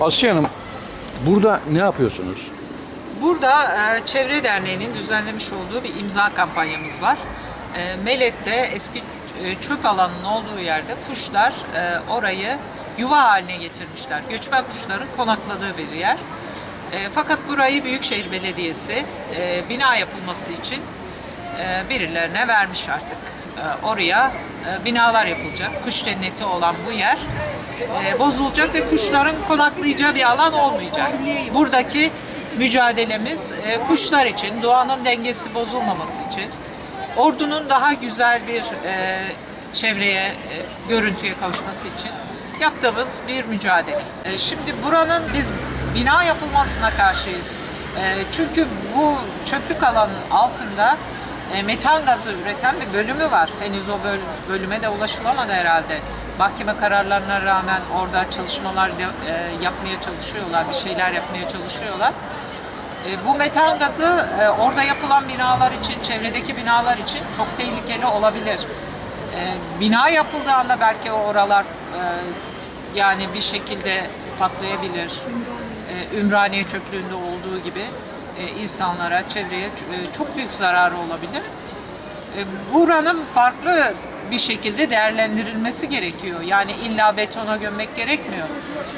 Asiye Hanım, burada ne yapıyorsunuz? Burada e, Çevre Derneği'nin düzenlemiş olduğu bir imza kampanyamız var. E, Melet'te eski e, çöp alanının olduğu yerde kuşlar e, orayı yuva haline getirmişler. Göçmen kuşların konakladığı bir yer. E, fakat burayı Büyükşehir Belediyesi e, bina yapılması için e, birilerine vermiş artık. E, oraya e, binalar yapılacak. Kuş cenneti olan bu yer e, bozulacak ve kuşların konaklayacağı bir alan olmayacak. Buradaki mücadelemiz e, kuşlar için, doğanın dengesi bozulmaması için, ordunun daha güzel bir e, çevreye, görüntüye kavuşması için yaptığımız bir mücadele. Şimdi buranın biz bina yapılmasına karşıyız. Çünkü bu çöplük alanın altında e, metan gazı üreten bir bölümü var. Henüz o böl- bölüme de ulaşılamadı herhalde. Mahkeme kararlarına rağmen orada çalışmalar de- e, yapmaya çalışıyorlar, bir şeyler yapmaya çalışıyorlar. E, bu metan gazı e, orada yapılan binalar için, çevredeki binalar için çok tehlikeli olabilir. E, bina yapıldığı anda belki oralar e, yani bir şekilde patlayabilir. E, Ümraniye çöplüğünde olduğu gibi e, insanlara, çevreye e, çok büyük zararı olabilir. E, buranın farklı bir şekilde değerlendirilmesi gerekiyor. Yani illa betona gömmek gerekmiyor.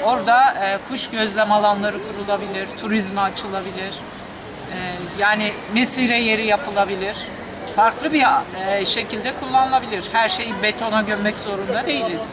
Orada e, kuş gözlem alanları kurulabilir, turizme açılabilir. E, yani mesire yeri yapılabilir. Farklı bir şekilde kullanılabilir. Her şeyi betona gömmek zorunda değiliz.